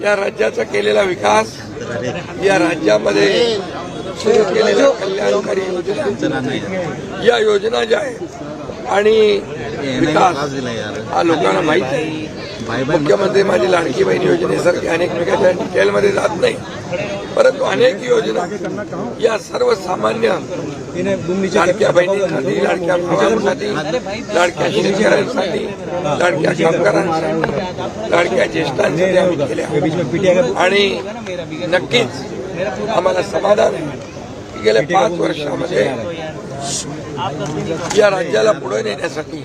या राज्याचा केलेला विकास या राज्यामध्ये सुरू केलेल्या कल्याणकारी योजना या योजना ज्या आहेत आणि विकास. हा लोकांना माहीत आहे. मुख्यमंत्री माझी लाडकी बहीण योजनेसारखी अनेक मेगाच्या डिटेलमध्ये जात नाही. परंतु अनेक योजना या सर्वसामान्य लाडक्या बहिणींसाठी लाडक्या भावांसाठी लाडक्या शेतकऱ्यांसाठी लाडक्या कामगारांसाठी लाडक्या ज्येष्ठांसाठी आम्ही केल्या. आणि नक्कीच आम्हाला समाधान आहे गेल्या पाच वर्षामध्ये या राज्याला पुढे नेण्यासाठी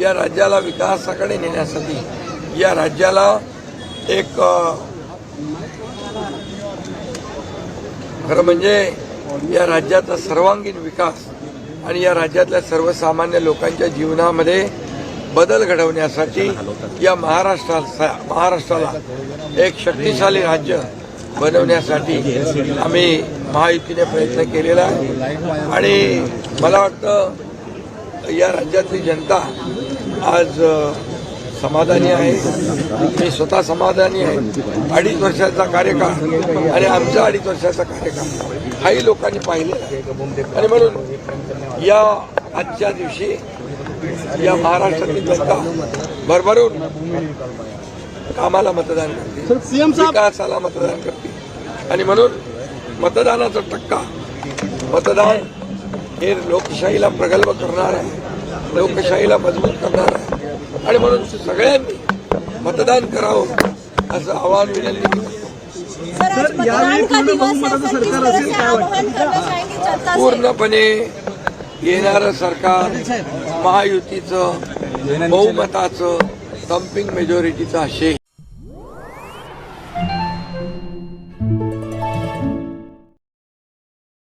या राज्याला विकासाकडे नेण्यासाठी या राज्याला एक खरं म्हणजे या राज्याचा सर्वांगीण विकास आणि या राज्यातल्या सर्वसामान्य लोकांच्या जीवनामध्ये बदल घडवण्यासाठी या महाराष्ट्राला महाराष्ट्राला एक शक्तिशाली राज्य बनवण्यासाठी आम्ही महायुतीने प्रयत्न केलेला आहे. आणि मला वाटतं या राज्यातली जनता आज समाधानी आहे. मी स्वतः समाधानी आहे. अडीच वर्षाचा कार्यकाळ. आणि आमचा अडीच वर्षाचा कार्यकाळ. हाही लोकांनी पाहिलेला आहे आणि म्हणून या आजच्या दिवशी या महाराष्ट्रातील जनता भरभरून कामाला मतदान करते. विकासाला मतदान करते. आणि म्हणून मतदानाचा टक्का मतदान हे लोकशाहीला प्रगल्भ करणार आहे. लोकशाहीला मजबूत करणार आहे. आणि म्हणून सगळ्यांनी मतदान करावं असं आवाहन विनंती पूर्णपणे येणारं सरकार महायुतीचं बहुमताचं थम्पिंग मेजॉरिटीचं असेल.